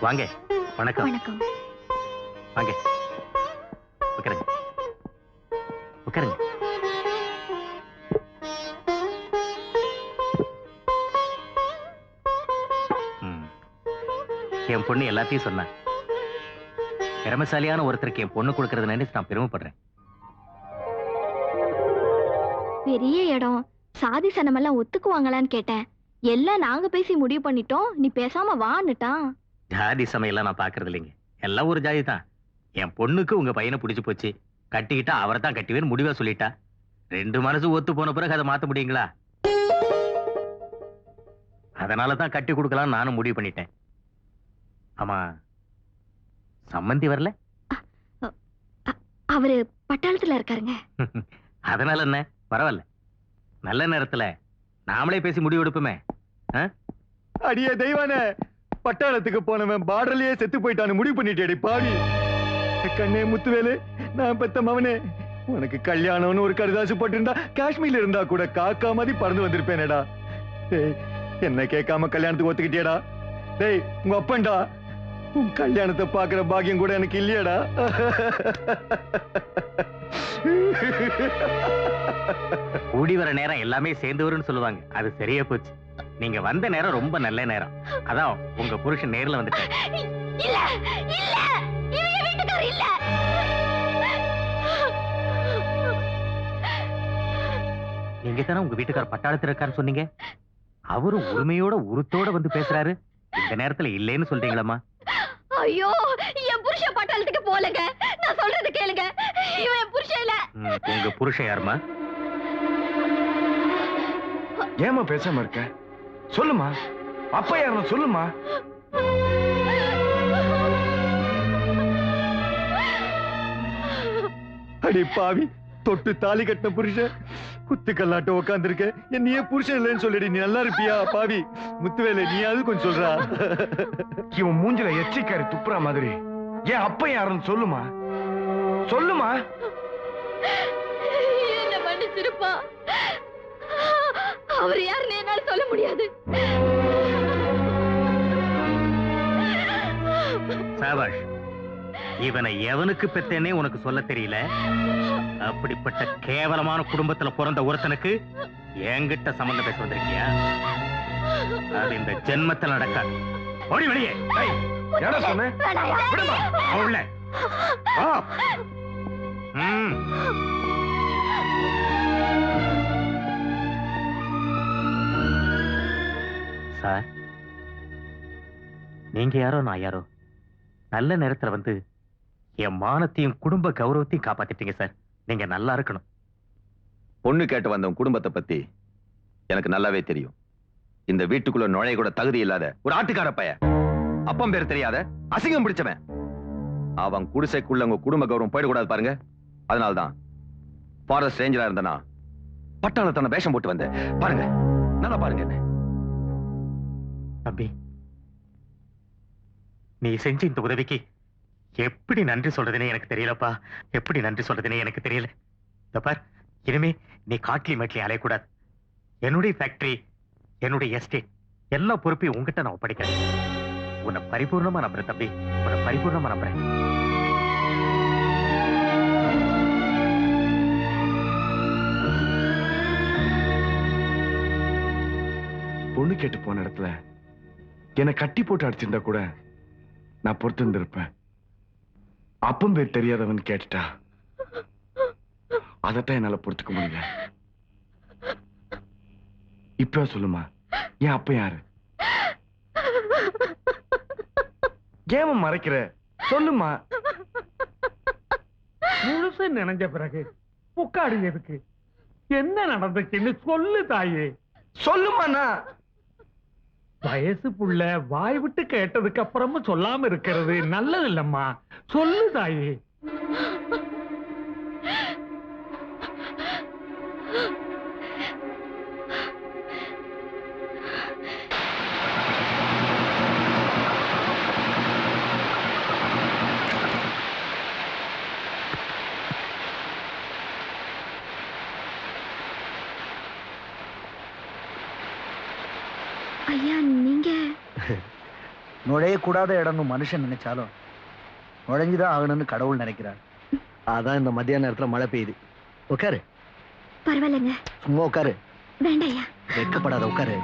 வாங்க வணக்கம். வணக்கம். வாங்க. உட்காருங்க. உட்காருங்க. என் பொண்ணு எல்லாத்தையும் சொன்னா. திறமைசாலியான ஒருத்தருக்கு என் பொண்ணு கொடுக்கறது நினைச்சு நான் பெருமைப்படுறேன். பெரிய இடம். சாதி சனமெல்லாம் ஒத்துக்குவாங்களான்னு கேட்டேன். எல்லாம் நாங்க பேசி முடிவு பண்ணிட்டோம். நீ பேசாம வான்னுட்டான் ஜாதி சமையல்லாம் நான் பாக்குறது இல்லைங்க. எல்லாம் ஒரு ஜாதி தான். என் பொண்ணுக்கு உங்க பையனை பிடிச்சு போச்சு. கட்டிக்கிட்டா அவரை தான் கட்டிவேன்னு முடிவா சொல்லிட்டா. ரெண்டு மனசு ஒத்து போன பிறகு அதை மாத்த முடியுங்களா? அதனால தான் கட்டி கொடுக்கலாம் நானும் முடிவு பண்ணிட்டேன். ஆமா சம்மந்தி வரல? அவரு பட்டாளத்துல இருக்காருங்க. அதனால என்ன? பரவாயில்ல. நல்ல நேரத்துல நாமளே பேசி முடிவு எடுப்போமே. அடியே தெய்வானே பட்டாளத்துக்கு போனவன் பார்டர்லயே செத்து போயிட்டான்னு முடிவு பண்ணிட்டேடி பாவி. கண்ணே முத்துவேலு நான் பெத்த மவனே. உனக்கு கல்யாணம்னு ஒரு கடுதாசு போட்டிருந்தா காஷ்மீர்ல இருந்தா கூட காக்கா மாதிரி பறந்து வந்திருப்பேனேடா. டேய் என்ன கேட்காம கல்யாணத்துக்கு ஒத்துக்கிட்டியடா. டேய் உங்க அப்பன்டா. உன் கல்யாணத்தை பாக்குற பாக்கியம் கூட எனக்கு இல்லையடா. கூடி வர நேரம் எல்லாமே சேர்ந்து வரும்னு சொல்லுவாங்க. அது சரியா போச்சு. நீங்க வந்த நேரம் ரொம்ப நல்ல நேரம். அதான் உங்க புருஷன் நேர்ல வந்துட்டாரு. இல்ல இல்ல இவங்க வீட்டுக்காரர் இல்ல. நீங்க தானே உங்க வீட்டுக்கார பட்டாளத்துல இருக்காருன்னு சொன்னீங்க? அவரும் உரிமையோட உருத்தோட வந்து பேசுறாரு. இந்த நேரத்துல இல்லைன்னு சொல்றீங்களம்மா? ஐயோ என் புருஷன் பட்டாளத்துக்கு போலங்க நான் சொல்றது கேளுங்க. இவன் என் புருஷன் இல்ல. உங்க புருஷன் யாருமா ஏமா பேசாம இருக்க? சொல்லுமா? அப்பா யாரும் சொல்லுமா? அடி பாவி தொட்டு தாலி கட்டின புருஷன். குத்து கல்லாட்ட உட்காந்துருக்க என்னையே புருஷன் இல்லைன்னு சொல்லிடி நீ நல்லா இருப்பியா? பாவி முத்துவேலை நீயாவது கொஞ்சம் சொல்றா. இவன் மூஞ்சில எச்சிக்காரி துப்புற மாதிரி. ஏன் அப்ப யாருன்னு சொல்லுமா? சொல்லுமா? என்ன மன்னிச்சிருப்பா. அவர் யாருன்னு என்னால சொல்ல முடியாது. சாபாஷ் இவனை எவனுக்கு பெத்தேனே உனக்கு சொல்ல தெரியல? அப்படிப்பட்ட கேவலமான குடும்பத்துல பிறந்த ஒருத்தனுக்கு என்கிட்ட சம்பந்தம் பேச வந்திருக்கியா? அது இந்த ஜென்மத்தில் நடக்காது. ஓடி வெளியே. சொன்ன? சார். நீங்க யாரோ நான் யாரோ? நல்ல நேரத்துல வந்து என் மானத்தையும் குடும்ப கௌரவத்தையும் காப்பாத்திட்டீங்க சார். நீங்க நல்லா இருக்கணும். பொண்ணு கேட்டு வந்த உன் குடும்பத்தை பத்தி எனக்கு நல்லாவே தெரியும். இந்த வீட்டுக்குள்ள நுழைய கூட தகுதி இல்லாத ஒரு ஆட்டுக்கார பைய அப்பம் பேர் தெரியாத அசிங்கம் பிடிச்சவன். அவன் குடிசைக்குள்ள உங்க குடும்ப கௌரவம் போயிடக்கூடாது பாருங்க. அதனால்தான் ஃபாரஸ்ட் ரேஞ்சரா இருந்தனா பட்டாளத்தான வேஷம் போட்டு வந்தேன். பாருங்க நல்லா பாருங்க என்ன. தம்பி. நீ செஞ்ச இந்த உதவிக்கு எப்படி நன்றி சொல்றதுன்னு எனக்கு தெரியலப்பா. எப்படி நன்றி சொல்றதுன்னு எனக்கு தெரியல. இந்த பார் இனிமே நீ காட்லி மேட்லி அலையக்கூடாது. என்னுடைய ஃபேக்டரி என்னுடைய எஸ்டேட் எல்லா பொறுப்பையும் உங்ககிட்ட நான் ஒப்படைக்கிறேன். உன்னை பரிபூர்ணமா நம்புறேன் தம்பி. உன்னை பரிபூர்ணமா நம்புறேன். பொண்ணு கேட்டு போன இடத்துல என்னை கட்டி போட்டு அடிச்சிருந்தா கூட நான் பொறுத்து இருந்திருப்பேன் அப்பம் பேர் தெரியாதவன் கேட்டுட்டா. அதத்தான் என்னால பொறுத்துக்க முடியல. இப்ப சொல்லுமா என் அப்ப யாரு? ஏமா மறைக்கிற? சொல்லுமா. முழுசு நினைஞ்ச பிறகு புக்காடு எதுக்கு? என்ன நடந்துச்சுன்னு சொல்லு தாயே. சொல்லுமாண்ணா வயசு புள்ள வாய் விட்டு கேட்டதுக்கு அப்புறமும் சொல்லாம இருக்கிறது நல்லது இல்லம்மா சொல்லு தாயே. ஐயா நீங்க? நுழையக்கூடாத இடம்னு மனுஷன் நினைச்சாலும் நுழைஞ்சுதான் ஆகணும்னு கடவுள் நினைக்கிறார். அதான் இந்த மத்தியான நேரத்துல மழை பெய்யுது. உட்காரு. பரவாயில்லைங்க. சும்மா உட்காரு. வேண்டாயா வெட்கப்படாத உட்காரு.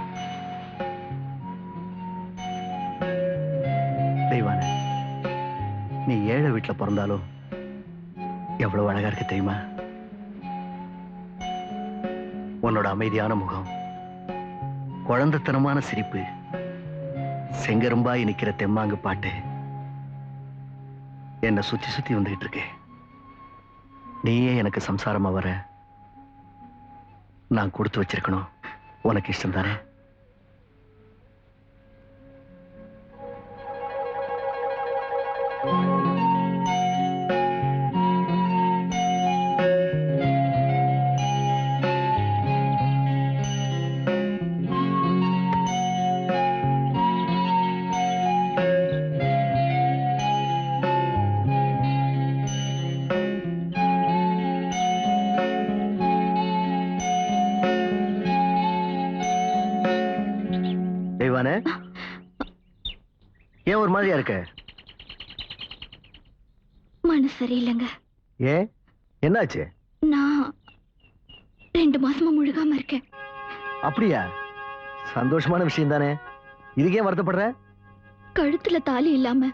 தெய்வான நீ ஏழை வீட்டுல பிறந்தாலும் எவ்வளவு அழகா இருக்கு தெரியுமா? உன்னோட அமைதியான முகம். குழந்தைத்தனமான சிரிப்பு. செங்கரும்பாய் நிக்கிற தெம்மாங்கு பாட்டு. என்னை சுத்தி சுத்தி வந்துகிட்டு இருக்கு. நீயே எனக்கு சம்சாரமா வர. நான் கொடுத்து வச்சிருக்கணும். உனக்கு இஷ்டம் தானே மாதிரியா இருக்க? மனசு சரியில்லைங்க. ஏன்? என்னாச்சு? நான் ரெண்டு மாசமா முழுகாம இருக்கேன். அப்படியா? சந்தோஷமான விஷயம் தானே. இதுக்கே வருத்தப்படுற? கழுத்துல தாலி இல்லாம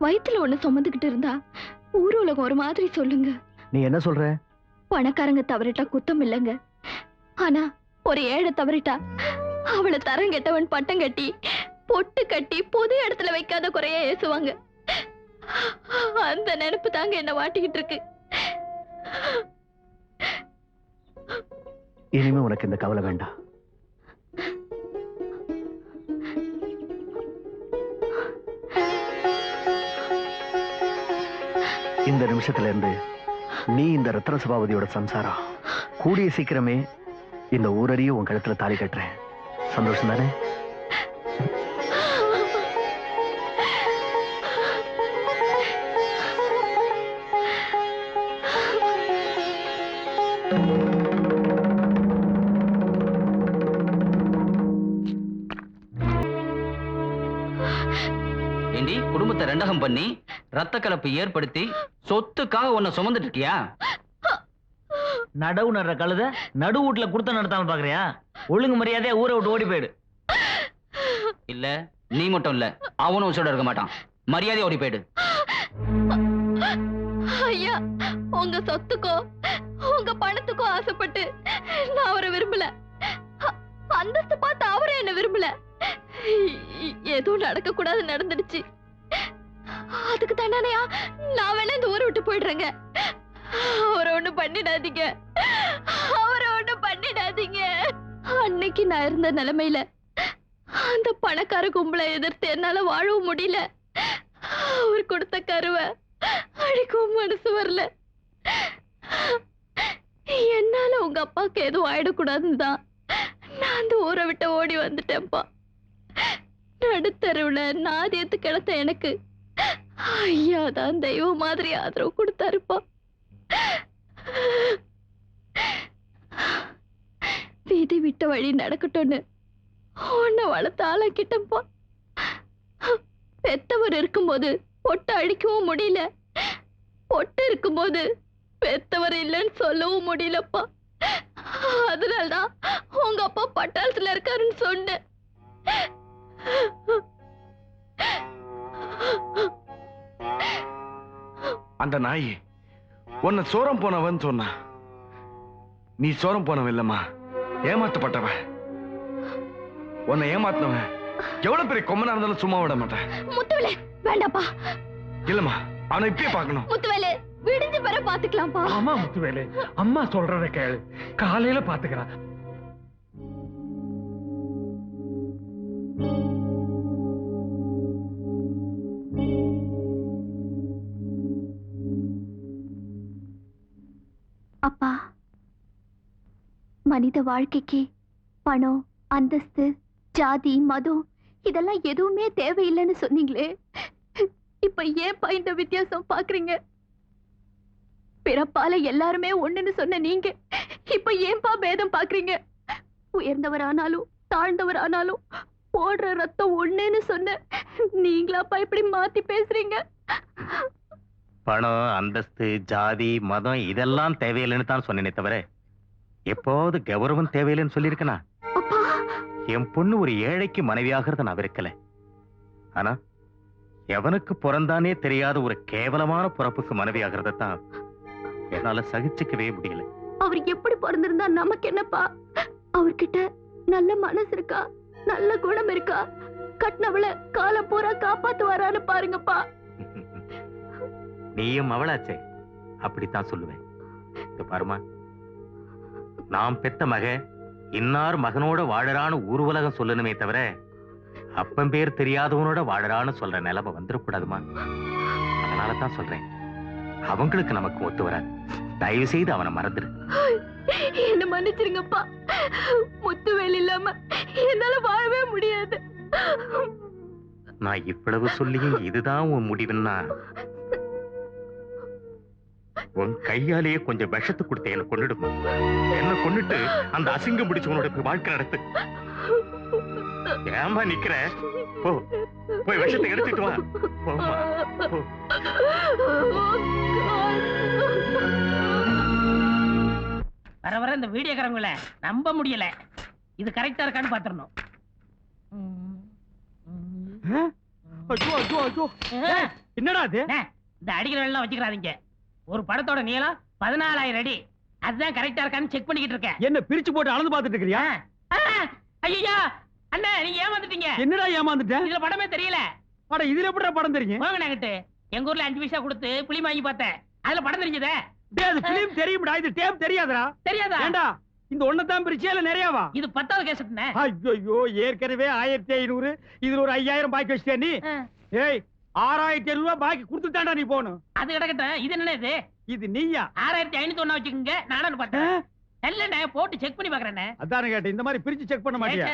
வயித்துல ஒண்ணு சுமந்துகிட்டு இருந்தா ஊர் உலகம் ஒரு மாதிரி சொல்லுங்க. நீ என்ன சொல்ற? பணக்காரங்க தவறிட்டா குத்தம் இல்லைங்க. ஆனா ஒரு ஏழை தவறிட்டா அவளை தரம் கெட்டவன் பட்டம் கட்டி பொட்டு கட்டி பொது இடத்துல வைக்காத குறைய ஏசுவாங்க. அந்த நினைப்பு தாங்க என்ன வாட்டிக்கிட்டு இருக்கு. இனிமே உனக்கு இந்த கவலை வேண்டாம் இந்த நிமிஷத்துல இருந்து நீ இந்த ரத்ன சபாபதியோட சம்சாரம். கூடிய சீக்கிரமே இந்த ஊரறிய உன் கழுத்துல தாலி கட்டுறேன். சந்தோஷம் தானே? பண்ணி ரத்த கலப்பு ஏற்படுத்தி சொத்துக்காக உன்னை சுமந்துட்டு இருக்கியா? நடவு நடுற கழுத நடு வீட்டுல குடுத்த நடத்தாம பாக்குறியா? ஒழுங்கு மரியாதையா ஊரை விட்டு ஓடி போயிடு. இல்ல நீ மட்டும் இல்ல அவனும் உசோட இருக்க மாட்டான். மரியாதை ஓடி போயிடு. ஐயா உங்க சொத்துக்கோ உங்க பணத்துக்கோ ஆசைப்பட்டு நான் அவரை விரும்பல. அந்தஸ்து பார்த்து அவரே என்ன விரும்பல. ஏதோ நடக்க கூடாது நடந்துடுச்சு. அதுக்கு தானேயா நான் வேணா இந்த ஊரை விட்டு போயிடுறேங்க. அவரை ஒண்ணு பண்ணிடாதீங்க. அவரை ஒண்ணு பண்ணிடாதீங்க. அன்னைக்கு நான் இருந்த நிலைமையில அந்த பணக்கார கும்பலை எதிர்த்து என்னால வாழவும் முடியல. அவர் கொடுத்த கருவை அழிக்கவும் மனசு வரல. என்னால உங்க அப்பாவுக்கு எதுவும் ஆயிடக்கூடாதுன்னு தான் நான் அந்த ஊரை விட்டு ஓடி வந்துட்டேன்ப்பா. நடுத்தருவுல நாதியத்து கிடத்த எனக்கு ஐயா தான் தெய்வம் மாதிரி ஆதரவு கொடுத்தாருப்பா. வீதி விட்ட வழி நடக்கட்டும்னு உன்னை வளர்த்து ஆளாக்கிட்டேன்ப்பா பெத்தவர் இருக்கும்போது பொட்டை அழிக்கவும் முடியல. பொட்டு இருக்கும்போது பெத்தவர் இல்லைன்னு சொல்லவும் முடியலப்பா. அதனால்தான் உங்க அப்பா பட்டாளத்துல இருக்காருன்னு சொன்னேன். அந்த நாய் உன்னை சோரம் போனவன் சொன்னா. நீ சோரம் போனவன் இல்லம்மா. ஏமாத்தப்பட்டவன். உன்னை ஏமாத்தினவன் எவ்வளவு பெரிய கொம்மனா இருந்தாலும் சும்மா விட மாட்டேன். முத்துவேலு வேண்டாப்பா. இல்லம்மா அவனை இப்பயே பார்க்கணும். முத்துவேலு விடிஞ்சு வர பாத்துக்கலாம்ப்பா ஆமா முத்துவேலு அம்மா சொல்றத கேளு. காலையில பாத்துக்கிறேன் மனித வாழ்க்கைக்கு பணம் அந்தஸ்து ஜாதி மதம் இதெல்லாம் எதுவுமே தேவையில்லைன்னு சொன்னீங்களே. இப்ப ஏன்பா இந்த வித்தியாசம் பாக்குறீங்க? பிறப்பால எல்லாருமே ஒண்ணுன்னு சொன்ன நீங்க இப்ப ஏன்பா பேதம் பாக்குறீங்க? உயர்ந்தவர் ஆனாலும் தாழ்ந்தவர் ஆனாலும் போடுற ரத்தம் ஒண்ணுன்னு சொன்ன நீங்களாப்பா இப்படி மாத்தி பேசுறீங்க? பணம் அந்தஸ்து ஜாதி மதம் இதெல்லாம் தேவையில்லைன்னு தான் சொன்னேனே தவிர எப்போது கௌரவம் தேவையில்லைன்னு சொல்லியிருக்கனா? என் பொண்ணு ஒரு ஏழைக்கு மனைவியாகிறத நான் வெறுக்கல. ஆனா எவனுக்கு பிறந்தானே தெரியாத ஒரு கேவலமான பிறப்புக்கு மனைவியாகிறத தான் என்னால சகிச்சுக்கவே முடியல. அவர் எப்படி பிறந்திருந்தா நமக்கு என்னப்பா? அவர்கிட்ட நல்ல மனசு இருக்கா? நல்ல குணம் இருக்கா? கட்டினவள காலம் பூரா காப்பாத்து வரான்னு பாருங்கப்பா. நீயும் அவளாச்சே. அப்படித்தான் சொல்லுவேன். பாருமா நாம் பெத்த மக இன்னார் மகனோட வாழறான்னு ஊர் உலகம் சொல்லணுமே தவிர அப்பன் பேர் தெரியாதவனோட வாழறான்னு சொல்ற நிலைமை வந்துடக்கூடாதுமா? அதனால தான் சொல்றேன். அவங்களுக்கு நமக்கு ஒத்து வராது. தயவு செய்து அவனை மறந்துடு. என்ன மன்னிச்சிருங்கப்பா. முத்துவேல் இல்லாம என்னால வாழவே முடியாது. நான் இவ்வளவு சொல்லியும் இதுதான் உன் முடிவுன்னா? உன் கையாலேயே கொஞ்சம் விஷத்து கொடுத்து என்ன கொண்டுடுமா என்ன கொண்டுட்டு அந்த அசிங்கம் பிடிச்சவனோட வாழ்க்கை நடத்து. ஏமா நிக்கிற? போ போய் விஷத்தை எடுத்துட்டு வா. வர வர இந்த வீடியோக்காரங்கள நம்ப முடியல. இது கரெக்டா இருக்கான்னு பாத்துறணும் என்னடா அது? இந்த அடிக்கிற வேலை வச்சுக்கிறாதீங்க. ஒரு படத்தோட நீளம் பதினாலாயிரம் அடி. அதுதான் கரெக்டா இருக்கான்னு செக் பண்ணிக்கிட்டு இருக்கேன். என்ன பிரிச்சு போட்டு அளந்து பாத்துட்டு இருக்கிறியா? ஐயா அண்ணா நீங்க ஏமாந்துட்டீங்க. என்னடா ஏமாந்துட்ட? இதுல படமே தெரியல. அட இதுல எப்படிடா படம் தெரியும்? போங்க நாங்கிட்டு எங்க ஊர்ல அஞ்சு பைசா கொடுத்து புளி வாங்கி பார்த்தேன். அதுல படம் தெரிஞ்சதே? அது பிலிம் தெரியும்டா. இது டேப் தெரியாதுடா. தெரியாதா? ஏண்டா இந்த ஒன்னதான் பிரிச்சியா இல்ல நிறையாவா? இது பத்தாவது கேசட்னே ஐயோ ஏற்கனவே ஆயிரத்தி ஐநூறு. இதுல ஒரு ஐயாயிரம் பாக்கி வச்சிட்டியா நீ. ஏய் ஆறாயிரத்தி ஐநூறு ரூபாய் பாக்கி கொடுத்துட்டாண்டா நீ போகணும் அது கிடக்கட்டும் இது என்ன இது? இது நீயா? ஆறாயிரத்தி ஐநூத்தி ஒண்ணா வச்சுக்கோங்க நானும் பார்த்தேன் இல்லண்ணே போட்டு செக் பண்ணி பாக்குறேண்ணே அதானே கேட்டேன் இந்த மாதிரி பிரிச்சு செக் பண்ண மாட்டியா.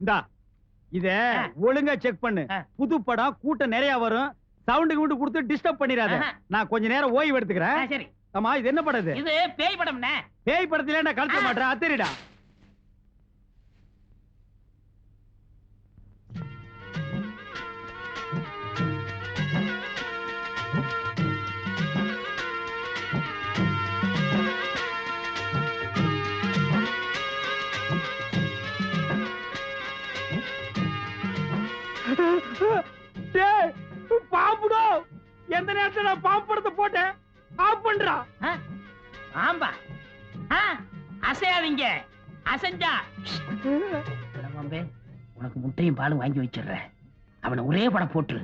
இந்தா இத. ஒழுங்கா செக் பண்ணு. புது படம் கூட்டம் நிறைய வரும். சவுண்டு கிவுண்டு கொடுத்து டிஸ்டர்ப் பண்ணிடாத. நான் கொஞ்ச நேரம் ஓய்வு எடுத்துக்கிறேன். சரி. ஆமா இது என்ன படம் இது? பேய் படம்ண்ணே. பேய் படத்துல நான் கழுத்த. மாட்டேன் அத்தரிடா. அசைஞ்சா பாம்பே உனக்கு முட்டையும் பாலும் வாங்கி வச்சிடுறேன். அவனை ஒரே படம் போட்டுரு.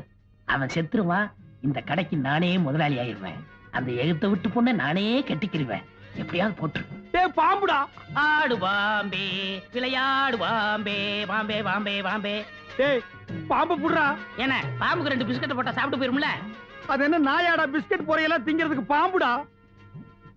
அவன் செத்துருவான். இந்த கடைக்கு நானே முதலாளி ஆயிருவேன் அந்த எகத்தை விட்டு பொண்ணை நானே கட்டிக்கிருவேன். எப்படியாவது போட்டுரு. டேய் பாம்புடா. ஆடு பாம்பே விளையாடு பாம்பே பாம்பே பாம்பே பாம்பே. டேய் பாம்பு புடுறா. என்ன பாம்புக்கு ரெண்டு பிஸ்கட்டை போட்டா சாப்பிட்டு போயிரும்ல? அது என்ன நாயாடா பிஸ்கட் பொறையெல்லாம் திங்கிறதுக்கு பாம்புடா.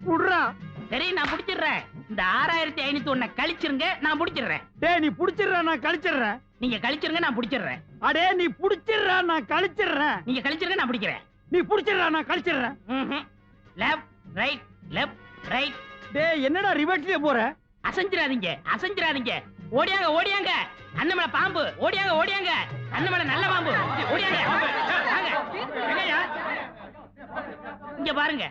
புடுறா. சரி நான் பிடிச்சிடுறேன் இந்த ஆறாயிரத்தி ஐநூத்தி ஒண்ண கழிச்சிருங்க நான் பிடிச்சிடுறேன் டேய் நீ புடிச்சிடுற நான் கழிச்சிடுறேன். நீங்க கழிச்சிருங்க நான் பிடிச்சிடுறேன் அடே நீ புடிச்சிடுற நான் கழிச்சிடுறேன். நீங்க கழிச்சிருங்க நான் பிடிக்கிறேன் நீ புடிச்சிடுற நான் கழிச்சிடுறேன். லெஃப்ட் ரைட் லெஃப்ட் ரைட் டேய் என்னடா ரிவர்ஸ்லயே போற? அசைஞ்சிராதீங்க அசைஞ்சிராதீங்க ஓடியாங்க ஓடியாங்க. அண்ணன் மேல பாம்பு. ஓடியாங்க ஓடியாங்க. அண்ணன் மேல நல்ல பாம்பு. ஓடியாங்க வாங்க. இங்க பாருங்க.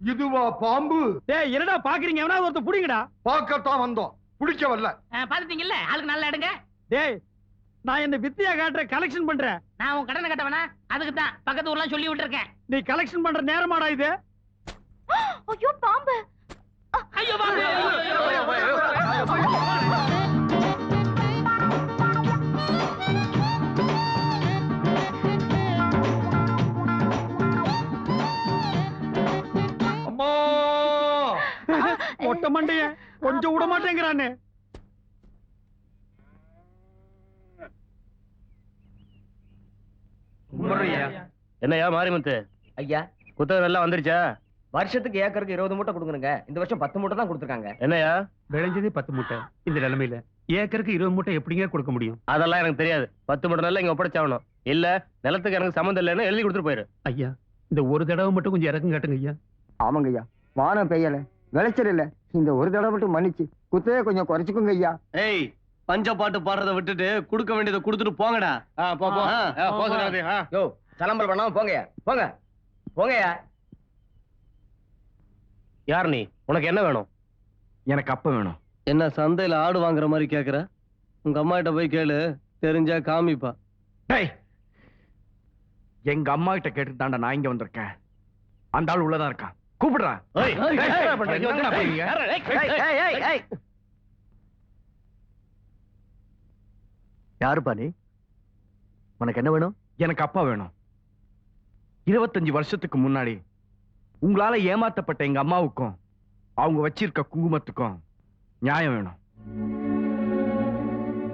இதுவா பாம்பு டேய் என்னடா பாக்குறீங்க எவனா ஒருத்த புடிங்கடா பார்க்கத்தான் வந்தோம் பிடிக்க வரல பாத்துட்டீங்கல்ல ஆளுக்கு நல்லா எடுங்க டேய் நான் என்ன வித்தியா காட்டுற கலெக்ஷன் பண்றேன் நான் உன் கடனை கட்டவனா அதுக்கு தான் பக்கத்து ஊர்லாம் சொல்லி விட்டுருக்கேன் நீ கலெக்ஷன் பண்ற நேரமாடா இது ஐயோ பாம்பு ஐயோ பாம்பு மொட்டை மண்டைய கொஞ்சம் விட மாட்டேங்கிறானே. என்னையா மாரிமுத்து? ஐயா. குத்தகை நல்லா வந்துருச்சா? வருஷத்துக்கு ஏக்கருக்கு இருபது மூட்டை கொடுக்குறங்க இந்த வருஷம் பத்து மூட்டை தான் கொடுத்துருக்காங்க. என்னையா விளைஞ்சதே பத்து மூட்டை. இந்த நிலைமையில ஏக்கருக்கு இருபது மூட்டை எப்படிங்க கொடுக்க முடியும்? அதெல்லாம் எனக்கு தெரியாது. பத்து மட்டும் நல்லா இங்க ஒப்படைச்சாகணும். இல்ல நிலத்துக்கு எனக்கு சம்மந்தம் இல்லைன்னு எழுதி கொடுத்துட்டு போயிரு. ஐயா இந்த ஒரு தடவை மட்டும் கொஞ்சம் இறக்கம் காட்டுங்க ஐயா. ஆமாங்க ஐயா வானம் பெய்யல. விளைச்சல் இல்ல. இந்த ஒரு தடவை மட்டும் மன்னிச்சு. குத்தையே கொஞ்சம் குறைச்சுக்குங்க ஐயா. ஏய் பஞ்ச பாட்டு பாடுறத விட்டுட்டு கொடுக்க வேண்டியதை கொடுத்துட்டு போங்கடா. போ. யோ சலம்பல் பண்ணாம போங்கயா போங்க. போங்கயா யார் நீ? உனக்கு என்ன வேணும்? எனக்கு அப்ப வேணும். என்ன சந்தையில ஆடு வாங்குற மாதிரி கேக்குற? உங்க அம்மா கிட்ட போய் கேளு. தெரிஞ்சா காமிப்பா. டேய்! எங்க அம்மா கிட்ட கேட்டு தாண்டா நான் இங்க வந்திருக்கேன். அந்த ஆள் உள்ளதா இருக்கான். கூப்பிடுறா. யாருப்பா நீ? உனக்கு என்ன வேணும்? எனக்கு அப்பா வேணும். இருபத்தஞ்சு வருஷத்துக்கு முன்னாடி உங்களால ஏமாத்தப்பட்ட எங்க அம்மாவுக்கும் அவங்க வச்சிருக்க குங்குமத்துக்கும் நியாயம் வேணும்.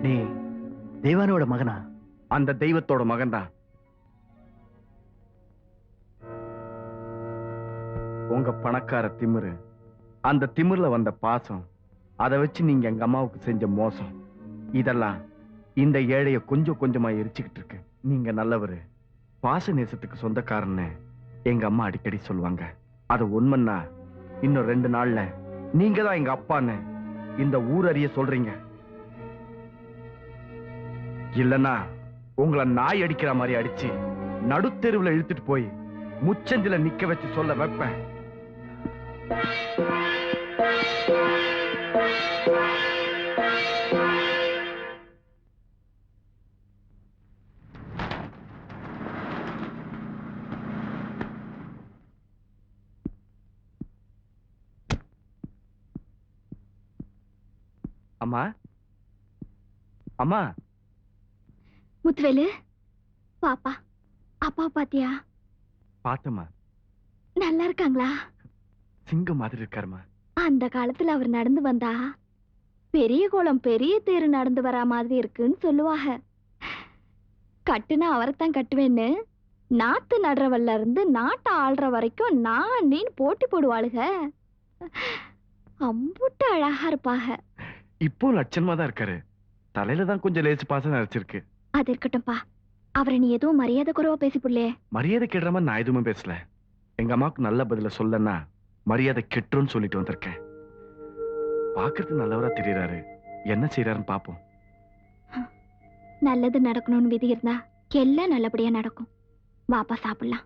நீ தெய்வானோட மகனா? அந்த தெய்வத்தோட மகன்தான். உங்க பணக்கார திமிரு. அந்த திமிர்ல வந்த பாசம் அதை வச்சு நீங்க எங்க அம்மாவுக்கு செஞ்ச மோசம் இதெல்லாம் இந்த ஏழைய கொஞ்சம் கொஞ்சமா எரிச்சுக்கிட்டு இருக்கு. நீங்க நல்லவரு. பாச நேசத்துக்கு சொந்தக்காரன்னு எங்க அம்மா அடிக்கடி சொல்லுவாங்க. அது உண்மைன்னா இன்னும் ரெண்டு நாள்ல நீங்க தான் எங்க அப்பான்னு இந்த ஊர் அறிய சொல்றீங்க. இல்லனா உங்களை நாய் அடிக்கிற மாதிரி அடிச்சு நடுத்தெருவுல இழுத்துட்டு போய் முச்சந்தில நிக்க வச்சு சொல்ல வைப்பேன். அம்மா? அம்மா? முத்துவேலு பாப்பா. அப்பா பாத்தியா? பார்த்தம்மா நல்லா இருக்காங்களா? சிங்கம் மாதிரி இருக்காருமா அந்த காலத்துல அவர் நடந்து வந்தா பெரிய குளம் பெரிய தேர் நடந்து வரா மாதிரி இருக்குன்னு சொல்லுவாங்க கட்டுனா அவரைத்தான் கட்டுவேன்னு நாத்து நடுறவல்ல இருந்து நாட்டை ஆள்ற வரைக்கும் நான் நீன்னு போட்டி போடுவாளுக. அம்புட்டு அழகா இருப்பாக. இப்போ லட்சணமா தான் இருக்காரு. தலையில தான் கொஞ்சம் லேசு பாசம் நரைச்சிருக்கு அது இருக்கட்டும்பா. அவரை நீ எதுவும் மரியாதை குறைவா பேசிப்புள்ளே மரியாதை கெடுற மாதிரி நான் எதுவுமே பேசல. எங்க அம்மாவுக்கு நல்ல பதில சொல்லன்னா மரியாதை கெட்டுருன்னு சொல்லிட்டு வந்திருக்கேன். பாக்குறது நல்லவரா தெரியறாரு. என்ன செய்யறாருன்னு பாப்போம். நல்லது நடக்கணும்னு விதி இருந்தா எல்லாம் நல்லபடியா நடக்கும். வாப்பா சாப்பிடலாம்.